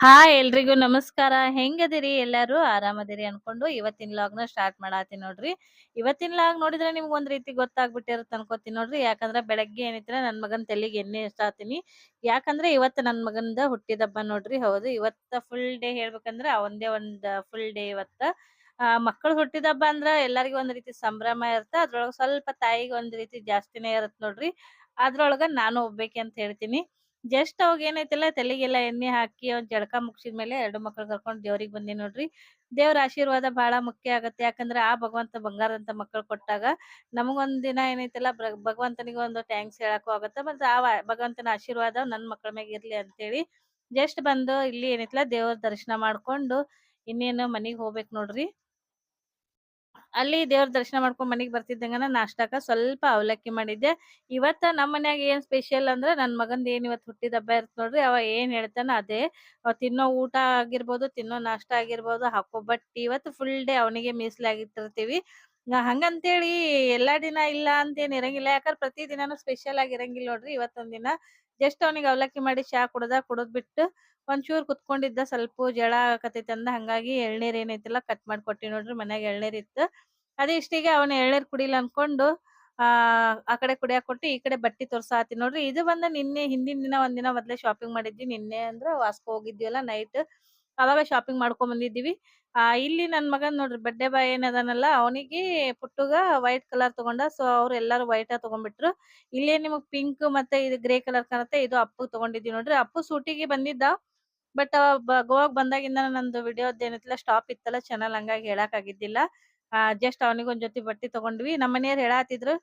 Hi ಎಲ್ರಿಗೂ ನಮಸ್ಕಾರ. ಹೆಂಗದಿರಿ? ಎಲ್ಲಾರು ಆರಾಮದಿರಿ ಅನ್ಕೊಂಡು ಇವತ್ತಿನ ಲಾಗ್ನ ಸ್ಟಾರ್ಟ್ ಮಾಡಾತೀನಿ ನೋಡ್ರಿ. ಇವತ್ತಿನ ಲಾಗ್ ನೋಡಿದ್ರೆ ನಿಮ್ಗೆ ಒಂದ್ ರೀತಿ ಗೊತ್ತಾಗ್ಬಿಟ್ಟಿರತ್ ಅನ್ಕೋತೀನಿ ನೋಡ್ರಿ. ಯಾಕಂದ್ರೆ ಬೆಳಗ್ಗೆ ಏನಿದ್ರೆ ನನ್ ಮಗನ್ ತಲೆಗೆ ಎಣ್ಣೆ ಹಚ್ಚಾತೀನಿ ಯಾಕಂದ್ರೆ ಇವತ್ತು ನನ್ ಮಗಂದ ಹುಟ್ಟಿದಬ್ಬ ನೋಡ್ರಿ. ಹೌದು ಇವತ್ತ ಫುಲ್ ಡೇ ಹೇಳ್ಬೇಕಂದ್ರೆ ಅವಂದೇ ಒಂದ್ ಫುಲ್ ಡೇ ಇವತ್ತ. ಆ ಮಕ್ಕಳು ಹುಟ್ಟಿದಬ್ಬ ಅಂದ್ರ ಎಲ್ಲರಿಗೂ ಒಂದ್ ರೀತಿ ಸಂಭ್ರಮ ಇರತ್ತ. ಅದ್ರೊಳಗ ಸ್ವಲ್ಪ ತಾಯಿಗೆ ಒಂದ್ ರೀತಿ ಜಾಸ್ತಿನೇ ಇರತ್ ನೋಡ್ರಿ. ಅದ್ರೊಳಗ ನಾನು ಒಬ್ಬೇಕಿ ಅಂತ ಹೇಳ್ತೀನಿ. ಜಸ್ಟ್ ಅವಾಗ ಏನೈತಿಲ್ಲ ತಲೆಗೆಲ್ಲ ಎಣ್ಣೆ ಹಾಕಿ ಒಂದ್ ಮುಗಿಸಿದ ಮೇಲೆ ಎರಡು ಮಕ್ಳು ಕರ್ಕೊಂಡು ದೇವ್ರಿಗೆ ಬಂದಿ ನೋಡ್ರಿ. ದೇವ್ರ ಆಶೀರ್ವಾದ ಬಹಳ ಮುಖ್ಯ ಆಗತ್ತೆ. ಯಾಕಂದ್ರೆ ಆ ಭಗವಂತ ಬಂಗಾರದಂತ ಮಕ್ಕಳು ಕೊಟ್ಟಾಗ ನಮಗೊಂದ್ ದಿನ ಏನೈತಿಲ್ಲ ಭಗವಂತನಿಗೆ ಒಂದು ಥ್ಯಾಂಕ್ಸ್ ಹೇಳಕ್ಕೂ ಆಗತ್ತ. ಮತ್ತೆ ಆ ಭಗವಂತನ ಆಶೀರ್ವಾದ ನನ್ ಮಕ್ಕಳ ಮ್ಯಾಗ ಇರ್ಲಿ ಅಂತೇಳಿ ಜಸ್ಟ್ ಬಂದು ಇಲ್ಲಿ ಏನೈತಿಲ್ಲ ದೇವ್ರ ದರ್ಶನ ಮಾಡ್ಕೊಂಡು ಇನ್ನೇನು ಮನಿಗ್ ಹೋಗ್ಬೇಕು ನೋಡ್ರಿ. ಅಲ್ಲಿ ದೇವ್ರ ದರ್ಶನ ಮಾಡ್ಕೊಂಡ್ ಮನೆಗೆ ಬರ್ತಿದ್ದಂಗನ ನಾಷ್ಟಾಕ ಸ್ವಲ್ಪ ಅವಲಕ್ಕಿ ಮಾಡಿದ್ದೆ. ಇವತ್ತ ನಮ್ಮ ಮನ್ಯಾಗ ಏನ್ ಸ್ಪೆಷಲ್ ಅಂದ್ರೆ ನನ್ ಮಗಂದ್ ಏನ್ ಇವತ್ ಹುಟ್ಟಿದ ಹಬ್ಬ ಇರ್ತ ನೋಡ್ರಿ, ಅವ ಏನ್ ಹೇಳ್ತಾನ ಅದೇ ತಿನ್ನೋ ಊಟ ಆಗಿರ್ಬೋದು, ತಿನ್ನೋ ನಾಷ್ಟ ಆಗಿರ್ಬೋದು, ಹಾಕೋ ಬಟ್ಟಿ ಇವತ್ತು ಫುಲ್ ಡೇ ಅವನಿಗೆ ಮೀಸಲಾಗಿಟ್ಟಿರ್ತೀವಿ ನಾ ಹಂಗಂತೇಳಿ ಎಲ್ಲಾ ದಿನ ಇಲ್ಲ ಅಂತೇನ್ ಇರಂಗಿಲ್ಲ, ಯಾಕಂದ್ರ ಪ್ರತಿ ದಿನಾನು ಸ್ಪೆಷಲ್ ಆಗಿರಂಗಿಲ್ಲ ನೋಡ್ರಿ ಇವತ್ತೊಂದಿನ ದಿನ. ಜಸ್ಟ್ ಅವನಿಗೆ ಅವಲಕ್ಕಿ ಮಾಡಿ ಚಾ ಕುಡ್ದ ಕುಡದ್ ಬಿಟ್ಟು ಒಂಚೂರ್ ಕುತ್ಕೊಂಡಿದ್ದ ಸ್ವಲ್ಪ ಜಳ ಆಗಕತ್ತೈತಿ ಅಂದ ಹಂಗಾಗಿ ಎಳ್ನೀರ್ ಏನೈತಿಲ್ಲ ಕಟ್ ಮಾಡಿ ಕೊಟ್ಟಿ ನೋಡ್ರಿ ಮನ್ಯಾಗ ಎಳ್ನೀರ್ ಇತ್ತು. ಅದೇ ಇಷ್ಟಿಗೆ ಅವನ ಎಳ್ನೀರ್ ಕುಡಿಲ್ಲ ಅನ್ಕೊಂಡು, ಆ ಆ ಕಡೆ ಕುಡಿಯಾಕ್ ಕೊಟ್ಟು ಈ ಕಡೆ ಬಟ್ಟಿ ತೋರ್ಸಾತಿ ನೋಡ್ರಿ. ಇದು ಬಂದ ನಿನ್ನೆ ಹಿಂದಿನ ದಿನ ಒಂದಿನ ಮೊದ್ಲೇ ಶಾಪಿಂಗ್ ಮಾಡಿದ್ವಿ. ನಿನ್ನೆ ಅಂದ್ರ ವಾಸ್ಕೋ ಹೋಗಿದ್ವಿಯಲ್ಲ ನೈಟ್ ಅವಾಗ ಶಾಪಿಂಗ್ ಮಾಡ್ಕೊಂಡ್ ಬಂದಿದ್ದೀವಿ ಆ, ಇಲ್ಲಿ ನನ್ ಮಗನ್ ನೋಡ್ರಿ ಬಡ್ಡೆ ಬಾಯ್ ಏನದಾನಲ್ಲ, ಅವನಿಗೆ ಪುಟ್ಟುಗ ವೈಟ್ ಕಲರ್ ತಗೊಂಡ ಸೊ ಅವ್ರು ಎಲ್ಲಾರು ವೈಟ್ ತಗೊಂಡ್ಬಿಟ್ರು. ಇಲ್ಲೇ ನಿಮಗ್ ಪಿಂಕ್ ಮತ್ತೆ ಇದು ಗ್ರೇ ಕಲರ್ ಕಾಣತ್ತೆ, ಇದು ಅಪ್ಪು ತಗೊಂಡಿದ್ವಿ ನೋಡ್ರಿ. ಅಪ್ಪು ಸೂಟಿಗೆ ಬಂದಿದ್ದ ಬಟ್ ಗೋವಾಗ್ ಬಂದಾಗಿಂದ ನಂದು ವಿಡಿಯೋದ್ ಏನೈತಿಲ್ಲ ಸ್ಟಾಪ್ ಇತ್ತಲ್ಲ ಚಾನಲ್ ಹಂಗಾಗಿ ಹೇಳಕ್ ಆಗಿದ್ದಿಲ್ಲ. ಆ ಜಸ್ಟ್ ಅವನಿಗೆ ಒಂದ್ ಜೊತೆ ಬಟ್ಟಿ ತಗೊಂಡ್ವಿ. ನಮ್ಮ ಮನೆಯವ್ರು ಹೇಳಾತಿದ್ರು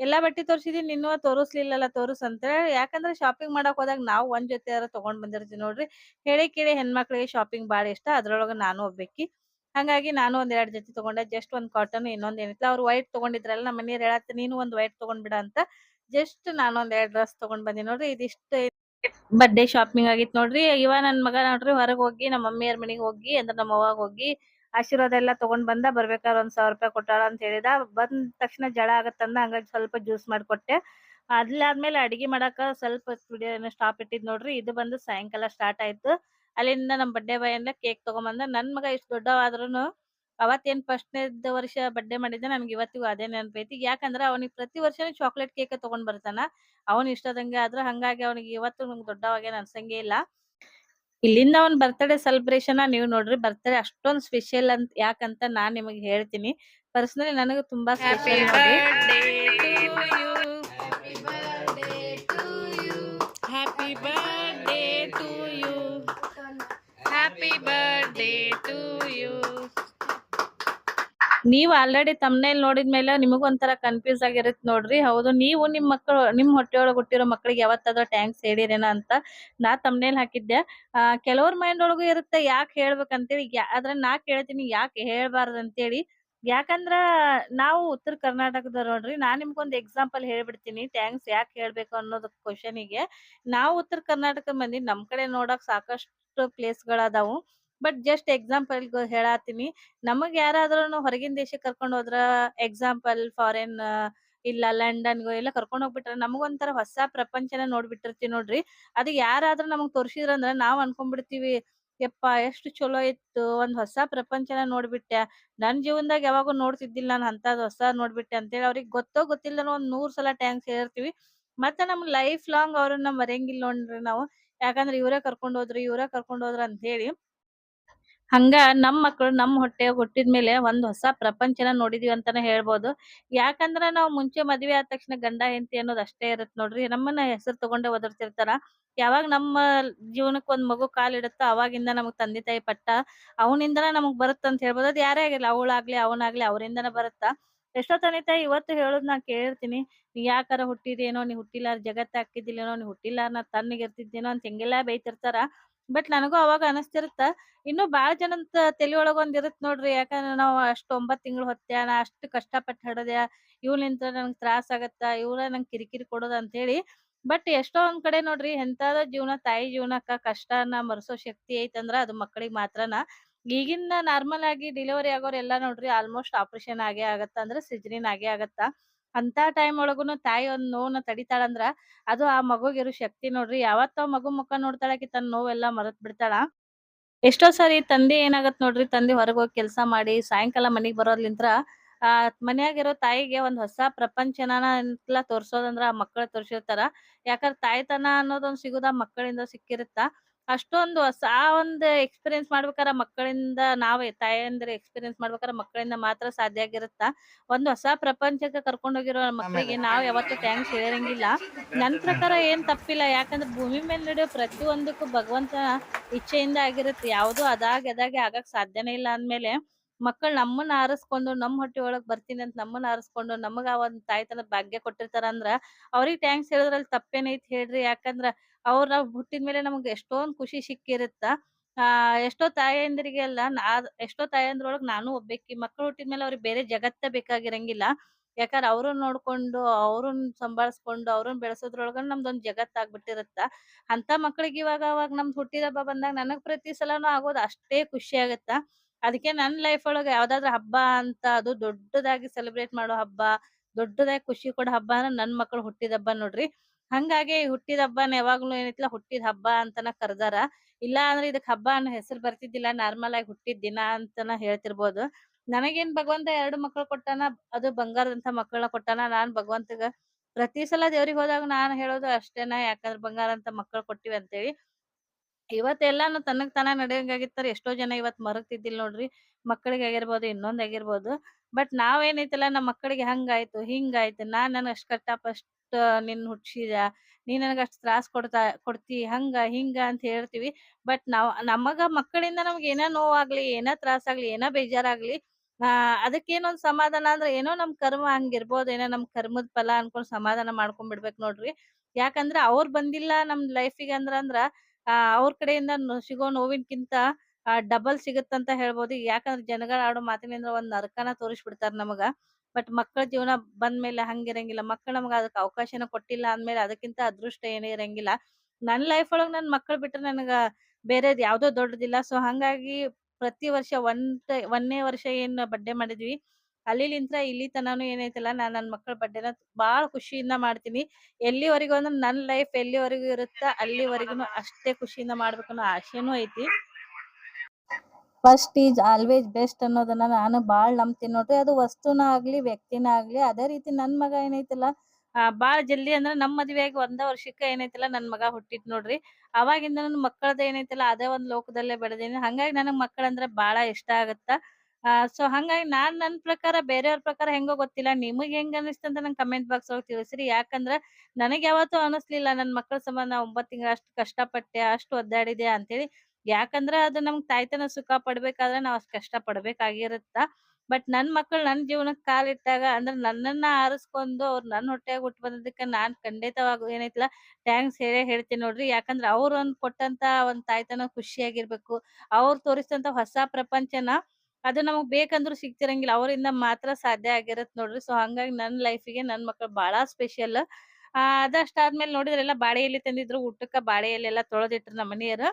ಎಲ್ಲಾ ಬಟ್ಟೆ ತೋರ್ಸಿದೀನಿ, ನಿನ್ನೂ ತೋರಿಸ್ಲಿಲ್ಲಲ್ಲ ತೋರಿಸ್ ಅಂತ ಯಾಕಂದ್ರೆ ಶಾಪಿಂಗ್ ಮಾಡಕ್ ಹೋದಾಗ ನಾವು ಒಂದ್ ಜೊತೆ ಯಾರ ತಗೊಂಡ್ ಬಂದಿರ್ತೀವಿ ನೋಡ್ರಿ. ಹೇಳಿ ಕೇಳಿ ಹೆಣ್ಮಕ್ಳಿಗೆ ಶಾಪಿಂಗ್ ಬಾಳ ಇಷ್ಟ, ಅದ್ರೊಳಗ ನಾನು ಒಬ್ಬೇಕಿ. ಹಂಗಾಗಿ ನಾನು ಒಂದ್ ಎರಡ್ ಜೊತೆ ತಗೊಂಡೆ ಜಸ್ಟ್ ಒಂದ್ ಕಾಟನ್ ಇನ್ನೊಂದ್ ಏನಿತ್ತು ಅವ್ರು ವೈಟ್ ತಗೊಂಡಿದ್ರಲ್ಲ, ನಮ್ಮ ಮನೆಯವ್ರು ಹೇಳಾತ ನೀನು ಒಂದ್ ವೈಟ್ ತಗೊಂಡ್ಬಿಡ ಅಂತ. ಜಸ್ಟ್ ನಾನು ಒಂದ್ ಎರಡ್ ಡ್ರೆಸ್ ತಗೊಂಡ್ ಬಂದಿ ನೋಡ್ರಿ, ಇದಿಷ್ಟ ಬರ್ಡೇ ಶಾಪಿಂಗ್ ಆಗಿತ್ತು ನೋಡ್ರಿ. ಇವ ನನ್ ಮಗ ನೋಡ್ರಿ, ಹೊರಗ್ ಹೋಗಿ ನಮ್ಮ ಮಮ್ಮಿಯರ್ ಮನೆಗೆ ಹೋಗಿ, ಅಂದ್ರೆ ನಮ್ಮ ಅವ್ವಾಗ ಹೋಗಿ ಆಶೀರ್ವಾದ ಎಲ್ಲ ತಗೊಂಡ್ ಬಂದ, ಬರ್ಬೇಕಾದ್ರೆ ಒಂದ್ ಸಾವಿರ ರೂಪಾಯಿ ಕೊಟ್ಟಾಳ ಅಂತ ಹೇಳಿದ. ಬಂದ ತಕ್ಷಣ ಜಳ ಆಗತ್ತಂದ, ಹಂಗಾಗಿ ಸ್ವಲ್ಪ ಜ್ಯೂಸ್ ಮಾಡ್ಕೊಟ್ಟೆ. ಅದ್ಲಾದ್ಮೇಲೆ ಅಡಿಗೆ ಮಾಡಾಕ ಸ್ವಲ್ಪ ಸ್ಟುಡಿಯೋ ಏನೋ ಸ್ಟಾಪ್ ಇಟ್ಟಿದ್ ನೋಡ್ರಿ, ಇದು ಬಂದು ಸಾಯಂಕಾಲ ಸ್ಟಾರ್ಟ್ ಆಯ್ತು. ಅಲ್ಲಿಂದ ನಮ್ ಬಡ್ಡೆ ಬಾಯಿಂದ ಕೇಕ್ ತಗೊಂಬಂದ, ನನ್ ಮಗ ಇಷ್ಟ ದೊಡ್ಡವಾದ್ರೂನು ಅವತ್ತೇನ್ ಫಸ್ಟ್ನೇದ್ ವರ್ಷ ಬರ್ಡೆ ಮಾಡಿದ್ದೆ, ನನ್ಗೆ ಇವತ್ತಿಗೂ ಅದೇ ನೆನಪೈತಿ. ಯಾಕಂದ್ರ ಅವನಿಗೆ ಪ್ರತಿ ವರ್ಷನೂ ಚಾಕ್ಲೇಟ್ ಕೇಕ್ ತಗೊಂಡ್ ಬರ್ತಾನ. ಅವನ್ ಇಷ್ಟದಂಗೆ ಆದ್ರ ಹಂಗಾಗಿ ಅವನಿಗೆ ಇವತ್ತು ನಂಗೆ ದೊಡ್ಡವಾಗೇನ್ ಅನ್ಸಂಗೇ ಇಲ್ಲ. ಇಲ್ಲಿಂದ ಒಂದ್ ಬರ್ತ್ಡೇ ಸೆಲೆಬ್ರೇಷನ್ ನೀವು ನೋಡ್ರಿ ಬರ್ತ್ಡೇ ಅಷ್ಟೊಂದ್ ಸ್ಪೆಷಲ್ ಅಂತ ಯಾಕಂತ ನಾನ್ ನಿಮಗೆ ಹೇಳ್ತೀನಿ. ಪರ್ಸನಲಿ ನನಗೆ ತುಂಬಾ ಸ್ಪೆಷಲ್ ನೋಡಿ. Happy birthday to you happy birthday ನೀವ್ ಆಲ್ರೆಡಿ ತಮ್ನೇಲ್ ನೋಡಿದ್ಮೇಲೆ ನಿಮಗೂ ಒಂತರ ಕನ್ಫ್ಯೂಸ್ ಆಗಿರುತ್ತೆ ನೋಡ್ರಿ. ಹೌದು, ನೀವು ನಿಮ್ ಮಕ್ಕಳು ನಿಮ್ ಹೊಟ್ಟೆಯೊಳಗೆ ಹುಟ್ಟಿರೋ ಮಕ್ಕಳಿಗೆ ಯಾವತ್ತಾದ್ರೂ ಟ್ಯಾಂಕ್ಸ್ ಹೇಳಿರೇನ ಅಂತ ನಾ ತಮ್ಮನೇಲ್ ಹಾಕಿದ್ದೆ. ಕೆಲವ್ರ ಮೈಂಡ್ ಒಳಗೂ ಇರುತ್ತೆ ಯಾಕೆ ಹೇಳ್ಬೇಕಂತೇಳಿ. ಆದ್ರೆ ನಾ ಕೇಳ್ತೀನಿ ಯಾಕೆ ಹೇಳ್ಬಾರ್ದು ಅಂತೇಳಿ. ಯಾಕಂದ್ರ ನಾವು ಉತ್ತರ ಕರ್ನಾಟಕದವ್ರು ನೋಡ್ರಿ, ನಾ ನಿಮ್ಗೊಂದು ಎಕ್ಸಾಂಪಲ್ ಹೇಳ್ಬಿಡ್ತೀನಿ. ಟ್ಯಾಂಕ್ಸ್ ಯಾಕೆ ಹೇಳ್ಬೇಕು ಅನ್ನೋದು ಕ್ವಶನಿಗೆ ನಾವು ಉತ್ತರ ಕರ್ನಾಟಕ ಮಂದಿ ನಮ್ ಕಡೆ ನೋಡಕ್ ಸಾಕಷ್ಟು ಪ್ಲೇಸ್ ಗಳದಾವು ಬಟ್ ಜಸ್ಟ್ ಎಕ್ಸಾಂಪಲ್ ಹೇಳಾತೀನಿ ನಮಗ್ ಯಾರಾದ್ರೂ ಹೊರಗಿನ ದೇಶಕ್ಕೆ ಕರ್ಕೊಂಡ್ ಹೋದ್ರ ಎಕ್ಸಾಂಪಲ್ ಫಾರಿನ್ ಇಲ್ಲ ಲಂಡನ್ಗೋ ಎಲ್ಲ ಕರ್ಕೊಂಡ್ ಹೋಗ್ಬಿಟ್ರ ನಮಗೊಂಥರ ಹೊಸ ಪ್ರಪಂಚನ ನೋಡ್ಬಿಟ್ಟಿರ್ತೀವಿ ನೋಡ್ರಿ. ಅದು ಯಾರಾದ್ರೂ ನಮಗ್ ತೋರ್ಸಿದ್ರಂದ್ರ ನಾವ್ ಅನ್ಕೊಂಡ್ಬಿಡ್ತೀವಿ, ಯಪ್ಪಾ, ಎಷ್ಟು ಚಲೋ ಇತ್ತು, ಒಂದ್ ಹೊಸ ಪ್ರಪಂಚನ ನೋಡ್ಬಿಟ್ಟೆ. ನನ್ ಜೀವನದಾಗ ಯಾವಾಗೂ ನೋಡ್ತಿದ್ದಿಲ್ಲ ನಾನು ಅಂತದ್ ಹೊಸ ನೋಡ್ಬಿಟ್ಟೆ ಅಂತೇಳಿ ಅವ್ರಿಗೆ ಗೊತ್ತೋ ಗೊತ್ತಿಲ್ಲ ಒಂದ್ ನೂರ್ ಸಲ ಟ್ಯಾಂಕ್ಸ್ ಹೇಳಿರ್ತೀವಿ ಮತ್ತೆ ನಮ್ ಲೈಫ್ ಲಾಂಗ್ ಅವ್ರನ್ನ ಮರೆಯಂಗಿಲ್ಲ ನೋಡ್ರಿ ನಾವು. ಯಾಕಂದ್ರೆ ಇವ್ರೇ ಕರ್ಕೊಂಡ್ ಹೋದ್ರು, ಇವ್ರೇ ಕರ್ಕೊಂಡ್ ಹೋದ್ರು ಅಂತ ಹೇಳಿ ಹಂಗ ನಮ್ ಮಕ್ಳು ನಮ್ ಹೊಟ್ಟೆ ಹುಟ್ಟಿದ ಮೇಲೆ ಒಂದ್ ಹೊಸ ಪ್ರಪಂಚನ ನೋಡಿದೀವಿ ಅಂತಾನೆ ಹೇಳ್ಬೋದು. ಯಾಕಂದ್ರ ನಾವ್ ಮುಂಚೆ ಮದ್ವೆ ಆದ ತಕ್ಷಣ ಗಂಡ ಹೆಂಡತಿ ಅನ್ನೋದು ಅಷ್ಟೇ ಇರತ್ ನೋಡ್ರಿ. ನಮ್ಮನ್ನ ಹೆಸರು ತಗೊಂಡೇ ಒದರ್ತಿರ್ತಾರ ಯಾವಾಗ ನಮ್ಮ ಜೀವನಕ್ಕೆ ಒಂದ್ ಮಗು ಕಾಲಿಡುತ್ತೋ ಅವಾಗಿಂದ ನಮಗ್ ತಂದೆ ತಾಯಿ ಪಟ್ಟ ಅವನಿಂದನ ನಮಗ್ ಬರುತ್ತ ಅಂತ ಹೇಳ್ಬೋದು. ಅದ್ ಯಾರೇ ಆಗಿಲ್ಲ ಅವಳಾಗ್ಲಿ, ಅವನಾಗ್ಲಿ ಅವರಿಂದನ ಬರುತ್ತಾ? ಎಷ್ಟೋ ತಂದೆ ತಾಯಿ ಇವತ್ತು ಹೇಳೋದ್ ನಾ ಕೇಳಿರ್ತೀನಿ ನೀ ಯಾಕಾರ ಹುಟ್ಟಿದೇನೋ ನೀ ಹುಟ್ಟಿಲ್ಲ ಜಗತ್ತ ಹಾಕಿದ್ದಿಲ್ಲೇನೋ, ನೀ ಹುಟ್ಟಿಲ್ಲ ನಾ ತಣ್ಣಗಿರ್ತಿದ್ದೇನೋ ಅಂತ ಹೆಂಗೆಲ್ಲಾ ಬೈತಿರ್ತಾರ ಬಟ್ ನನಗೂ ಅವಾಗ ಅನಸ್ತಿರುತ್ತ. ಇನ್ನು ಬಾಳ ಜನಂತ ತಲಿಯೊಳಗ ಒಂದ್ ಇರುತ್ ನೋಡ್ರಿ. ಯಾಕಂದ್ರ ನಾವ್ ಅಷ್ಟ್ ಒಂಬತ್ ತಿಂಗಳು ಹೊತ್ತ್ಯಾ ನಾ ಅಷ್ಟ್ ಕಷ್ಟ ಪಟ್ಟ ಹಡದ್ಯ ಇವ್ಲಿಂತ್ರ ನಂಗ್ ತ್ರಾಸ ಆಗತ್ತ ಇವ್ರ ನಂಗ್ ಕಿರಿಕಿರಿ ಕೊಡೋದ್ ಅಂತ ಹೇಳಿ ಬಟ್ ಎಷ್ಟೋ ಒಂದ್ ಕಡೆ ನೋಡ್ರಿ ಎಂತಾದ ಜೀವನ, ತಾಯಿ ಜೀವನಕ್ಕ ಕಷ್ಟನ ಮರೆಸೋ ಶಕ್ತಿ ಐತಂದ್ರ ಅದು ಮಕ್ಕಳಿಗೆ ಮಾತ್ರನ. ಈಗಿನ ನಾರ್ಮಲ್ ಆಗಿ ಡೆಲಿವರಿ ಆಗೋರ್ ಎಲ್ಲಾ ನೋಡ್ರಿ ಆಲ್ಮೋಸ್ಟ್ ಆಪರೇಷನ್ ಆಗೇ ಆಗತ್ತ ಅಂದ್ರೆ ಸಿಜರಿನ್ ಆಗೇ ಆಗತ್ತ. ಅಂತ ಟೈಮ್ ಒಳಗುನು ತಾಯಿ ಒಂದ್ ನೋವನ್ನ ತಡಿತಾಳಂದ್ರ ಅದು ಆ ಮಗುಗಿರೋ ಶಕ್ತಿ ನೋಡ್ರಿ ಯಾವತ್ತ ಮಗು ಮುಖ ನೋಡ್ತಾಳಕಿ ತನ್ನ ನೋವೆಲ್ಲಾ ಮರತ್ ಬಿಡ್ತಾಳ. ಎಷ್ಟೋ ಸಾರಿ ತಂದೆ ಏನಾಗತ್ ನೋಡ್ರಿ, ತಂದೆ ಹೊರಗ್ ಹೋಗಿ ಕೆಲ್ಸಾ ಮಾಡಿ ಸಾಯಂಕಾಲ ಮನಿಗ್ ಬರೋದ್ಲಿಂತ್ರ, ಆ ಮನ್ಯಾಗಿರೋ ತಾಯಿಗೆ ಒಂದ್ ಹೊಸ ಪ್ರಪಂಚನ ತೋರ್ಸೋದಂದ್ರ ಆ ಮಕ್ಕಳ ತೋರ್ಸಿರ್ತಾರ. ಯಾಕಂದ್ರ ತಾಯಿತನ ಅನ್ನೋದೊಂದ್ ಸಿಗುದ ಮಕ್ಕಳಿಂದ ಸಿಕ್ಕಿರುತ್ತ. ಅಷ್ಟೊಂದ್ ಹೊಸ ಆ ಒಂದು ಎಕ್ಸ್‌ಪೀರಿಯನ್ಸ್ ಮಾಡ್ಬೇಕಾರ ಮಕ್ಕಳಿಂದ ನಾವೇ ತಾಯಂದ್ರೆ ಎಕ್ಸ್‌ಪೀರಿಯನ್ಸ್ ಮಾಡ್ಬೇಕಾರ ಮಕ್ಕಳಿಂದ ಮಾತ್ರ ಸಾಧ್ಯ ಆಗಿರುತ್ತ. ಒಂದು ಹೊಸ ಪ್ರಪಂಚಕ್ಕೆ ಕರ್ಕೊಂಡ್ ಹೋಗಿರೋ ಮಕ್ಕಳಿಗೆ ನಾವ್ ಯಾವತ್ತೂ ಥ್ಯಾಂಕ್ಸ್ ಹೇಳಿರಂಗಿಲ್ಲ. ನನ್ ಪ್ರಕಾರ ಏನ್ ತಪ್ಪಿಲ್ಲ ಯಾಕಂದ್ರೆ ಭೂಮಿ ಮೇಲೆ ನಡೆಯೋ ಪ್ರತಿಯೊಂದಕ್ಕೂ ಭಗವಂತ ಇಚ್ಛೆಯಿಂದ ಆಗಿರುತ್ತೆ. ಯಾವ್ದು ಅದಾಗಿ ಅದಾಗಿ ಆಗಕ್ಕೆ ಸಾಧ್ಯನೇ ಇಲ್ಲ ಅಂದ್ಮೇಲೆ ಮಕ್ಕಳು ನಮ್ಮನ್ನ ಆರಿಸ್ಕೊಂಡು ನಮ್ಮ ಹೊಟ್ಟೆ ಒಳಗ್ ಬರ್ತೀನಿ ಅಂತ ನಮ್ಮನ್ನ ಆರಿಸ್ಕೊಂಡು ನಮಗ ಆ ಒಂದ್ ತಾಯ್ತನ ಭಾಗ್ಯ ಕೊಟ್ಟಿರ್ತಾರ ಅಂದ್ರ ಅವ್ರಿಗೆ ಥ್ಯಾಂಕ್ಸ್ ಹೇಳಿದ್ರಲ್ಲಿ ತಪ್ಪೇನೈತಿ ಹೇಳ್ರಿ. ಯಾಕಂದ್ರ ಅವ್ರ್ ನಾವ್ ಹುಟ್ಟಿದ್ಮೇಲೆ ನಮ್ಗ್ ಎಷ್ಟೊಂದ್ ಖುಷಿ ಸಿಕ್ಕಿರುತ್ತ. ಆ ಎಷ್ಟೋ ತಾಯಂದಿರಿಗೆಲ್ಲ ನಾ ಎಷ್ಟೋ ತಾಯಂದ್ರೊಳಗ್ ನಾನು ಒಬ್ಬಾಕಿ. ಮಕ್ಳು ಹುಟ್ಟಿದ್ಮೇಲೆ ಅವ್ರಿಗೆ ಬೇರೆ ಜಗತ್ತೇ ಬೇಕಾಗಿರಂಗಿಲ್ಲ. ಯಾಕಂದ್ರ ಅವ್ರನ್ ನೋಡ್ಕೊಂಡು ಅವ್ರನ್ ಸಂಭಾಳಿಸ್ಕೊಂಡು ಅವ್ರನ್ ಬೆಳೆಸೋದ್ರೊಳಗ ನಮ್ದೊಂದ್ ಜಗತ್ ಆಗ್ಬಿಟ್ಟಿರತ್ತ ಅಂತ ಮಕ್ಳಿಗ್ ಇವಾಗ ಅವಾಗ ನಮ್ದು ಹುಟ್ಟಿದ ಹಬ್ಬ ಬಂದಾಗ ನನಗ್ ಪ್ರತಿ ಸಲಾನು ಆಗೋದು ಅಷ್ಟೇ ಖುಷಿ ಆಗತ್ತ. ಅದಕ್ಕೆ ನನ್ ಲೈಫ್ ಒಳಗ ಯಾವ್ದಾದ್ರು ಹಬ್ಬ ಅಂತ ಅದು ದೊಡ್ಡದಾಗಿ ಸೆಲೆಬ್ರೇಟ್ ಮಾಡೋ ಹಬ್ಬ, ದೊಡ್ಡದಾಗಿ ಖುಷಿ ಕೊಡೋ ಹಬ್ಬ ಅಂದ್ರೆ ನನ್ ಮಕ್ಳು ಹುಟ್ಟಿದ ಹಬ್ಬ ನೋಡ್ರಿ. ಹಂಗಾಗಿ ಹುಟ್ಟಿದ ಹಬ್ಬನ ಯಾವಾಗ್ಲೂ ಏನೈತಿಲ್ಲ, ಹುಟ್ಟಿದ ಹಬ್ಬ ಅಂತನ ಕರ್ದಾರ. ಇಲ್ಲ ಅಂದ್ರ ಇದಕ್ ಹಬ್ಬ ಅನ್ನೋ ಹೆಸರು ಬರ್ತಿದ್ದಿಲ್ಲ ನಾರ್ಮಲ್ ಆಗಿ ಹುಟ್ಟಿದ ದಿನ ಅಂತನ ಹೇಳ್ತಿರ್ಬೋದು. ನನಗೇನ್ ಭಗವಂತ ಎರಡು ಮಕ್ಕಳು ಕೊಟ್ಟಾನ, ಅದು ಬಂಗಾರದಂತ ಮಕ್ಕಳನ್ನ ಕೊಟ್ಟಾನ. ನಾನ್ ಭಗವಂತಗ ಪ್ರತಿ ಸಲ ದೇವ್ರಿಗೆ ಹೋದಾಗ ನಾನ್ ಹೇಳೋದು ಅಷ್ಟೇನ, ಯಾಕಂದ್ರ ಬಂಗಾರಂತ ಮಕ್ಕಳು ಕೊಟ್ಟಿವಿ ಅಂತೇಳಿ. ಇವತ್ತೆಲ್ಲಾನು ತನ್ನಗ್ ತಾನ ನಡೆಯಂಗಾಗಿತ್ತರ, ಎಷ್ಟೋ ಜನ ಇವತ್ ಮರಗ್ತಿದ್ದಿಲ್ಲ ನೋಡ್ರಿ. ಮಕ್ಕಳಿಗೆ ಆಗಿರ್ಬೋದು, ಇನ್ನೊಂದ್ ಆಗಿರ್ಬೋದು. ಬಟ್ ನಾವ್ ನಮ್ಮ ನಮ್ ಮಕ್ಕಳಿಗೆ ಹಂಗಾಯ್ತು, ಹಿಂಗಾಯ್ತು, ನಾನ್ ನನ್ ಅಷ್ಟ್ ಕಷ್ಟ ಪಷ್ಟ ನಿನ್ ಹುಟ್ಟಿಸಿದ ನೀ ನನಗ ಅಷ್ಟ್ ತ್ರಾಸ್ ಕೊಡ್ತಾ, ಕೊಡ್ತಿ, ಹಂಗ, ಹಿಂಗ ಅಂತ ಹೇಳ್ತೀವಿ. ಬಟ್ ನಾವ್, ನಮಗ ಮಕ್ಕಳಿಂದ ನಮ್ಗೆ ಏನ ನೋವಾಗ್ಲಿ, ಏನ ತ್ರಾಸ ಆಗ್ಲಿ, ಏನ ಬೇಜಾರಾಗ್ಲಿ, ಆ, ಅದಕ್ಕೇನೊಂದ್ ಸಮಾಧಾನ ಅಂದ್ರ ಏನೋ ನಮ್ ಕರ್ಮ ಹಂಗಿರ್ಬೋದ್, ಏನೋ ನಮ್ ಕರ್ಮದ ಫಲ ಅನ್ಕೊಂಡ್ ಸಮಾಧಾನ ಮಾಡ್ಕೊಂಡ್ ಬಿಡ್ಬೇಕ್ ನೋಡ್ರಿ. ಯಾಕಂದ್ರ ಅವ್ರ್ ಬಂದಿಲ್ಲ ನಮ್ ಲೈಫಿಗೆ ಅಂದ್ರ ಅಂದ್ರ, ಆ, ಅವ್ರ್ ಕಡೆಯಿಂದ ಸಿಗೋ ನೋವಿನ್ಕಿಂತ ಡಬಲ್ ಸಿಗುತ್ತಂತ ಹೇಳ್ಬೋದು. ಯಾಕಂದ್ರ ಜನಗಳ ಆಡೋ ಮಾತಿನಿಂದ ಒಂದ್ ನರಕನ ತೋರಿಸ್ಬಿಡ್ತಾರ್ ನಮಗ. ಬಟ್ ಮಕ್ಕಳ ಜೀವನ ಬಂದ್ಮೇಲೆ ಹಂಗಿರಂಗಿಲ್ಲ. ಮಕ್ಕಳು ನಮ್ಗೆ ಅದಕ್ಕೆ ಅವಕಾಶನ ಕೊಟ್ಟಿಲ್ಲ ಅಂದ್ಮೇಲೆ ಅದಕ್ಕಿಂತ ಅದೃಷ್ಟ ಏನು ಇರಂಗಿಲ್ಲ. ನನ್ ಲೈಫ್ ಒಳಗ್ ನನ್ ಮಕ್ಕಳು ಬಿಟ್ರ ನನಗ ಬೇರೆದ್ ಯಾವ್ದೋ ದೊಡ್ಡದಿಲ್ಲ. ಸೊ ಹಂಗಾಗಿ ಪ್ರತಿ ವರ್ಷ ಒಂದ್ ಒಂದನೇ ವರ್ಷ ಏನ್ ಬಡ್ಡೆ ಮಾಡಿದ್ವಿ ಅಲ್ಲಿಲಿಂತ್ರ ಇಲ್ಲಿ ತನಾನು ಏನೈತಲ್ಲ ನಾನ್ ನನ್ ಮಕ್ಕಳ ಬಡ್ಡೆನ ಬಾಳ ಖುಷಿಯಿಂದ ಮಾಡ್ತೀನಿ. ಎಲ್ಲಿವರೆಗೂ ಅಂದ್ರ ನನ್ ಲೈಫ್ ಎಲ್ಲಿವರೆಗೂ ಇರುತ್ತ ಅಲ್ಲಿವರೆಗೂ ಅಷ್ಟೇ ಖುಷಿಯಿಂದ ಮಾಡ್ಬೇಕ್ ಅನ್ನೋ ಆಸೆನೂ ಐತಿ. ಫಸ್ಟ್ ಈಸ್ ಆಲ್ವೇಸ್ ಬೆಸ್ಟ್ ಅನ್ನೋದನ್ನ ನಾನು ಬಾಳ್ ನಂಬ್ತೀನಿ ನೋಡ್ರಿ. ಅದು ವಸ್ತುನ ಆಗ್ಲಿ, ವ್ಯಕ್ತಿನ ಆಗ್ಲಿ, ಅದೇ ರೀತಿ ನನ್ ಮಗ ಏನೈತಲ್ಲ ಆ, ಬಾಳ್ ಜಲ್ದಿ ಅಂದ್ರ ನಮ್ ಆಗಿ ಒಂದ ವರ್ಷಕ್ಕ ಏನೈತಲ್ಲ ನನ್ ಮಗ ಹುಟ್ಟಿತ್ ನೋಡ್ರಿ. ಅವಾಗಿಂದ ನನ್ ಮಕ್ಕಳದ ಏನೈತಲ್ಲ, ಅದೇ ಒಂದ್ ಲೋಕದಲ್ಲೇ ಬೆಳ್ದೀನಿ. ಹಂಗಾಗಿ ನನಗ್ ಮಕ್ಕಳಂದ್ರ ಬಾಳ ಇಷ್ಟ ಆಗತ್ತ. ಆ ಸೊ ಹಂಗಾಗಿ ನಾನ್ ನನ್ ಪ್ರಕಾರ ಬೇರೆಯವ್ರ ಪ್ರಕಾರ ಹೆಂಗೋ ಗೊತ್ತಿಲ್ಲ. ನಿಮಗ್ ಹೆಂಗ್ ಅನಿಸ್ತ ಅಂತ ನಂಗೆ ಕಮೆಂಟ್ ಬಾಕ್ಸ್ ಒಳಗ್ ತಿಳಿಸ್ರಿ. ಯಾಕಂದ್ರ ನನಗ್ ಯಾವತ್ತೂ ಅನಿಸ್ಲಿಲ್ಲ ನನ್ ಮಕ್ಕಳ ಸಂಬಂಧ ಒಂಬತ್ ತಿಂಗಳ ಅಷ್ಟ್ ಕಷ್ಟ ಪಟ್ಟೆ ಅಷ್ಟ್ ಒದ್ದಾಡಿದೆ ಅಂತೇಳಿ. ಯಾಕಂದ್ರ ಅದು ನಮ್ಗ್ ತಾಯ್ತನ ಸುಖ ಪಡ್ಬೇಕಾದ್ರೆ ನಾವ್ ಅಷ್ಟ್ ಕಷ್ಟ ಪಡ್ಬೇಕಾಗಿರುತ್ತ. ಬಟ್ ನನ್ ಮಕ್ಕಳು ನನ್ ಜೀವನಕ್ ಕಾಲಿಟ್ಟಾಗ ಅಂದ್ರ ನನ್ನನ್ನ ಆರಿಸ್ಕೊಂಡು ಅವ್ರು ನನ್ ಹೊಟ್ಟೆಯಾಗ ಹುಟ್ಟು ಬಂದದಕ್ಕೆ ನಾನ್ ಖಂಡಿತವಾಗ್ಲೂ ಏನೈತಿಲ್ಲ ಥ್ಯಾಂಕ್ಸ್ ಹೇಳೇ ಹೇಳ್ತೀನಿ ನೋಡ್ರಿ. ಯಾಕಂದ್ರ ಅವ್ರು ಒಂದ್ ಕೊಟ್ಟಂತ ಒಂದ್ ತಾಯ್ತನ ಖುಷಿಯಾಗಿರ್ಬೇಕು. ಅವ್ರ್ ತೋರಿಸಿದಂತ ಹೊಸ ಪ್ರಪಂಚನ ಅದು ನಮಗ್ ಬೇಕಂದ್ರು ಸಿಗ್ತಿರಂಗಿಲ್ಲ. ಅವರಿಂದ ಮಾತ್ರ ಸಾಧ್ಯ ಆಗಿರತ್ ನೋಡ್ರಿ. ಸೊ ಹಂಗಾಗಿ ನನ್ ಲೈಫಿಗೆ ನನ್ ಮಕ್ಕಳು ಬಹಳ ಸ್ಪೆಷಲ್. ಆ ಅದಷ್ಟಾದ್ಮೇಲೆ ನೋಡಿದ್ರೆಲ್ಲಾ ಎಲಿ ತಂದಿದ್ರು ಊಟಕ್ಕ ಬಾಳೆ ಎಲೆ ಎಲ್ಲಾ ತೊಳ್ದಿಟ್ರು ನಮ್ ಮನಿಯವ್ರು.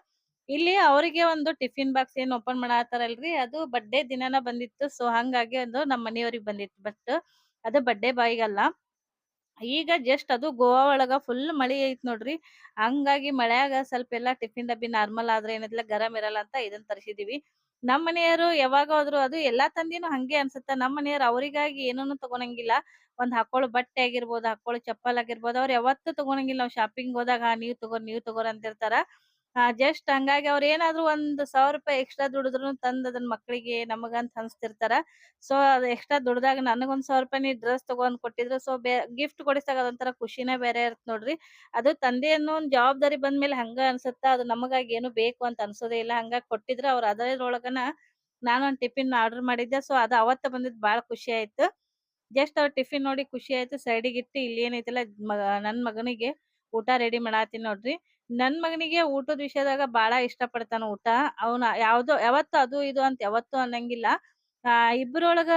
ಇಲ್ಲಿ ಅವರಿಗೆ ಒಂದು ಟಿಫಿನ್ ಬಾಕ್ಸ್ ಏನ್ ಓಪನ್ ಮಾಡತ್ತಾರಲ್ರಿ ಅದು ಬರ್ಡೇ ದಿನಾನ ಬಂದಿತ್ತು. ಸೊ ಹಂಗಾಗಿ ಅದು ನಮ್ಮ ಮನೆಯವರಿಗೆ ಬಂದಿತ್ತು ಬಟ್ ಅದು ಬರ್ಡೇ ಬಾಯಿಗಲ್ಲ ಈಗ ಜಸ್ಟ್ ಅದು ಗೋವಾ ಒಳಗ ಫುಲ್ ಮಳಿ ಐತ್ ನೋಡ್ರಿ. ಹಂಗಾಗಿ ಮಳೆಯಾಗ ಸ್ವಲ್ಪ ಎಲ್ಲಾ ಟಿಫಿನ್ ಡಬ್ಬಿ ನಾರ್ಮಲ್ ಆದ್ರೆ ಏನೈತ್ಲಾ ಗರಂ ಇರಲ್ಲ ಅಂತ ಇದನ್ ತರ್ಸಿದೀವಿ. ನಮ್ ಯಾವಾಗ ಹೋದ್ರು ಅದು ಎಲ್ಲಾ ತಂದಿನೂ ಹಂಗೆ ಅನ್ಸುತ್ತ. ನಮ್ ಮನೆಯವ್ರು ಅವರಿಗಾಗಿ ಏನೂನು ತಗೊಳಂಗಿಲ್ಲ. ಒಂದ್ ಹಾಕೊಳ್ಳೋ ಬಟ್ಟೆ ಆಗಿರ್ಬೋದು, ಹಾಕೊಳ್ಳೋ ಚಪ್ಪಲ್ ಆಗಿರ್ಬೋದು ಅವ್ರು ಯಾವತ್ತೂ ತಗೊಳಂಗಿಲ್ಲ. ನಾವ್ ಶಾಪಿಂಗ್ ಹೋದಾಗ ನೀವ್ ತಗೋರಿ ನೀವ್ ತಗೋರ್ ಅಂತಿರ್ತಾರ. ಆ ಜಸ್ಟ್ ಹಂಗಾಗಿ ಅವ್ರ ಏನಾದ್ರು ಒಂದ್ ₹1000 ಎಕ್ಸ್ಟ್ರಾ ದುಡಿದ್ರು ತಂದ್ ಅದನ್ನ ಮಕ್ಳಿಗೆ ನಮಗಂತ ಹಂಚ್ತಿರ್ತಾರ. ಸೊ ಅದು ಎಕ್ಸ್ಟ್ರಾ ದುಡ್ದಾಗ ನನಗೊಂದ್ ₹1000 ನೀ ಡ್ರೆಸ್ ತಗೊಂಡ್ ಕೊಟ್ಟಿದ್ರು. ಸೊ ಗಿಫ್ಟ್ ಕೊಡಿಸ್ದಾಗ ಅದೊಂಥರ ಖುಷಿನೇ ಬೇರೆ ಇರತ್ ನೋಡ್ರಿ. ಅದು ತಂದೆ ಅನ್ನೋ ಒಂದ್ ಜವಾಬ್ದಾರಿ ಬಂದ್ಮೇಲೆ ಹಂಗ ಅನ್ಸುತ್ತ. ಅದು ನಮಗಾಗಿ ಏನು ಬೇಕು ಅಂತ ಅನ್ಸೋದೇ ಇಲ್ಲ. ಹಂಗಾಗಿ ಕೊಟ್ಟಿದ್ರು ಅವ್ರ ಅದರೊಳಗನ ನಾನೊಂದ್ ಟಿಫಿನ್ ಆರ್ಡರ್ ಮಾಡಿದ್ದೆ. ಸೊ ಅದು ಅವತ್ತ ಬಂದಿದ್ ಬಾಳ ಖುಷಿ ಆಯ್ತು. ಜಸ್ಟ್ ಅವ್ರ ಟಿಫಿನ್ ನೋಡಿ ಖುಷಿ ಆಯ್ತು. ಸೈಡಿಗಿಟ್ಟು ಇಲ್ಲಿ ಏನೈತಲ್ಲ ನನ್ ಮಗನಿಗೆ ಊಟ ರೆಡಿ ಮಾಡಾತೀನಿ ನೋಡ್ರಿ. ನನ್ ಮಗನಿಗೆ ಊಟದ ವಿಷಯದಾಗ ಬಾಳ ಇಷ್ಟ ಪಡ್ತಾನ ಊಟ. ಅವನ ಯಾವ್ದೋ, ಯಾವತ್ತು ಅದು ಇದು ಅಂತ ಯಾವತ್ತು ಅನ್ನಂಗಿಲ್ಲ. ಆ ಇಬ್ಬರೊಳಗ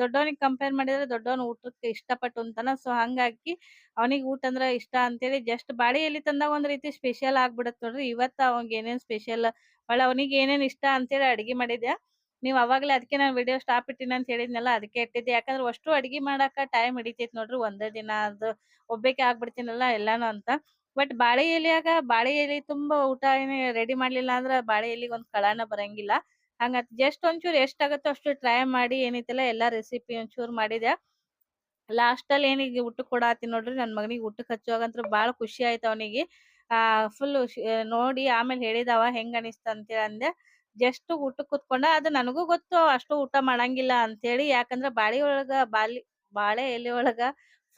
ದೊಡ್ಡವನಿಗೆ ಕಂಪೇರ್ ಮಾಡಿದ್ರೆ ದೊಡ್ಡವನ್ ಊಟಕ್ಕೆ ಇಷ್ಟಪಟ್ಟು ಅಂತಾನ ಸೊ ಹಂಗಾಗಿ ಅವನಿಗೆ ಊಟ ಅಂದ್ರ ಇಷ್ಟ ಅಂತೇಳಿ ಜಸ್ಟ್ ಬಾಳೆ ಎಲಿ ತಂದಾಗ ಒಂದ್ ರೀತಿ ಸ್ಪೆಷಲ್ ಆಗ್ಬಿಡತ್ ನೋಡ್ರಿ. ಇವತ್ತ ಅವಂಗ ಏನೇನ್ ಸ್ಪೆಷಲ್ ಒಳ್ಳೆ ಅವನಿಗೆ ಏನೇನ್ ಇಷ್ಟ ಅಂತೇಳಿ ಅಡ್ಗಿ ಮಾಡಿದ್ಯಾ ನೀವ್ ಅವಾಗ್ಲೇ ಅದಕ್ಕೆ ನಾನ್ ವಿಡಿಯೋ ಸ್ಟಾಪ್ ಇಟ್ಟಿನಿ ಅಂತ ಹೇಳಿದ್ನಲ್ಲ ಅದಕ್ಕೆ ಇಟ್ಟಿದ್ದೆ ಯಾಕಂದ್ರೆ ಅಷ್ಟು ಅಡ್ಗಿ ಮಾಡಾಕ ಟೈಮ್ ಹಿಡಿತೈತಿ ನೋಡ್ರಿ ಒಂದೇ ದಿನ ಅದು ಒಬ್ಬೇಕಿ ಆಗ್ಬಿಡ್ತೀನಲ್ಲ ಎಲ್ಲಾನು ಅಂತ ಬಟ್ ಬಾಳೆ ಎಲೆಯಾಗ, ಬಾಳೆ ಎಲೆ ತುಂಬಾ ಊಟ ಏನೇ ರೆಡಿ ಮಾಡ್ಲಿಲ್ಲ ಅಂದ್ರ ಬಾಳೆ ಎಲೆಗ್ ಒಂದ್ ಕಳಾನ ಬರಂಗಿಲ್ಲ. ಹಂಗ ಜಸ್ಟ್ ಒಂಚೂರ್ ಎಷ್ಟಾಗತ್ತೋ ಅಷ್ಟು ಟ್ರೈ ಮಾಡಿ ಏನೈತಿಲ್ಲ ಎಲ್ಲಾ ರೆಸಿಪಿ ಒಂಚೂರ್ ಮಾಡಿದೆ. ಲಾಸ್ಟ್ ಅಲ್ಲಿ ಏನಿಗೆ ಊಟಕ್ ಕೊಡಾತೀನಿ ನೋಡ್ರಿ, ನನ್ ಮಗನಿಗೆ ಊಟಕ್ ಹಚ್ಚುವಾಗಂತ್ರ ಬಾಳ ಖುಷಿ ಆಯ್ತು ಅವನಿಗೆ. ಆ ಫುಲ್ ನೋಡಿ ಆಮೇಲೆ ಹೇಳಿದವ ಹೆಂಗ್ ಅನಿಸ್ತ ಅಂತೇಳಿ ಅಂದೆ ಜಸ್ಟ್ ಊಟಕ್ ಕುತ್ಕೊಂಡ, ಅದು ನನಗೂ ಗೊತ್ತು ಅಷ್ಟು ಊಟ ಮಾಡಂಗಿಲ್ಲ ಅಂತೇಳಿ ಯಾಕಂದ್ರ ಬಾಳಿ ಒಳಗ ಬಾಲಿ, ಬಾಳೆ ಎಲೆ ಒಳಗ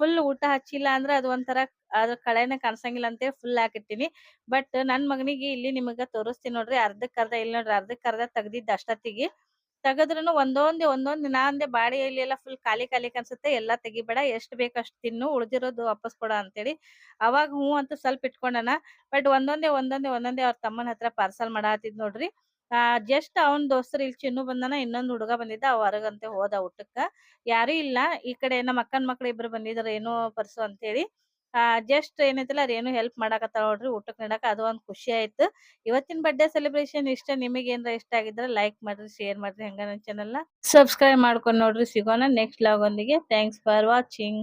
ಫುಲ್ ಊಟ ಹಚ್ಚಿಲ್ಲ ಅಂದ್ರ ಅದು ಒಂಥರ ಅದ್ರ ಕಳೆನ ಕಾಣಸಂಗಿಲ್ಲ ಅಂತೇಳಿ ಫುಲ್ ಹಾಕಿಟ್ಟಿನಿ ಬಟ್ ನನ್ ಮಗನಿಗೆ ಇಲ್ಲಿ ನಿಮಗ ತೋರಿಸ್ತೀನಿ ನೋಡ್ರಿ, ಅರ್ಧಕ್ ಅರ್ಧ, ಇಲ್ಲಿ ನೋಡ್ರಿ ಅರ್ಧಕ್ ಅರ್ಧ ತೆಗ್ದಿದ್ದ ಅಷ್ಟೊತ್ತಿಗೆ. ತೆಗದ್ರುನು ಒಂದೊಂದೇ, ಒಂದೊಂದ್, ನಾ ಅಂದೆ ಬಾಡಿ ಇಲ್ಲಿ ಎಲ್ಲ ಫುಲ್ ಖಾಲಿ ಖಾಲಿ ಕಾಣಿಸುತ್ತೆ ಎಲ್ಲಾ ತೆಗಿಬೇಡ, ಎಷ್ಟ್ ಬೇಕು ಅಷ್ಟ್ ತಿನ್ನು, ಉಳ್ದಿರೋದು ವಾಪಸ್ ಕೊಡ ಅಂತೇಳಿ. ಅವಾಗ ಹ್ಞೂ ಅಂತ ಸ್ವಲ್ಪ ಇಟ್ಕೊಂಡನ ಬಟ್ ಒಂದೊಂದೇ ಒಂದೊಂದೇ ಒಂದೊಂದೇ ಅವ್ರ ತಮ್ಮನ ಹತ್ರ ಪಾರ್ಸಲ್ ಮಾಡತ್ತಿದ್ ನೋಡ್ರಿ. ಆ ಜಸ್ಟ್ ಅವನ್ ದೋಸ್ತರು ಇಲ್ಲಿ ಚಿನ್ನು ಬಂದನ, ಇನ್ನೊಂದ್ ಹುಡುಗ ಬಂದಿದ್ದ, ಅವ ಹೊರಗಂತೆ ಹೋದ ಊಟಕ್ಕ. ಯಾರು ಇಲ್ಲ, ಈ ಕಡೆ ನಮ್ಮ ಅಕ್ಕನ್ ಮಕ್ಳು ಇಬ್ರು ಬಂದಿದ್ರು, ಏನೋ ಪರ್ಸು ಅಂತೇಳಿ. ಜಸ್ಟ್ ಏನೈತಿಲ್ಲ ಅದೇನು ಹೆಲ್ಪ್ ಮಾಡಾಕತ್ತಾಳ ನೋಡ್ರಿ ಊಟಕ್ಕೆ ನಡಕ ಅದು ಒಂದ್ ಖುಷಿ ಆಯ್ತು. ಇವತ್ತಿನ ಬರ್ಡೇ ಸೆಲೆಬ್ರೇಷನ್ ಇಷ್ಟ, ನಿಮಗೆ ಏನ್ರ ಇಷ್ಟ ಆಗಿದ್ರೆ ಲೈಕ್ ಮಾಡ್ರಿ ಶೇರ್ ಮಾಡ್ರಿ, ಹಂಗ ನನ್ನ ಚಾನೆಲ್ನ. ಸಬ್ಸ್ಕ್ರೈಬ್ ಮಾಡ್ಕೊಂಡ್ ನೋಡ್ರಿ, ಸಿಗೋಣ ನೆಕ್ಸ್ಟ್ ಲಾಗ್ ಒಂದಿಗೆ. Thanks for watching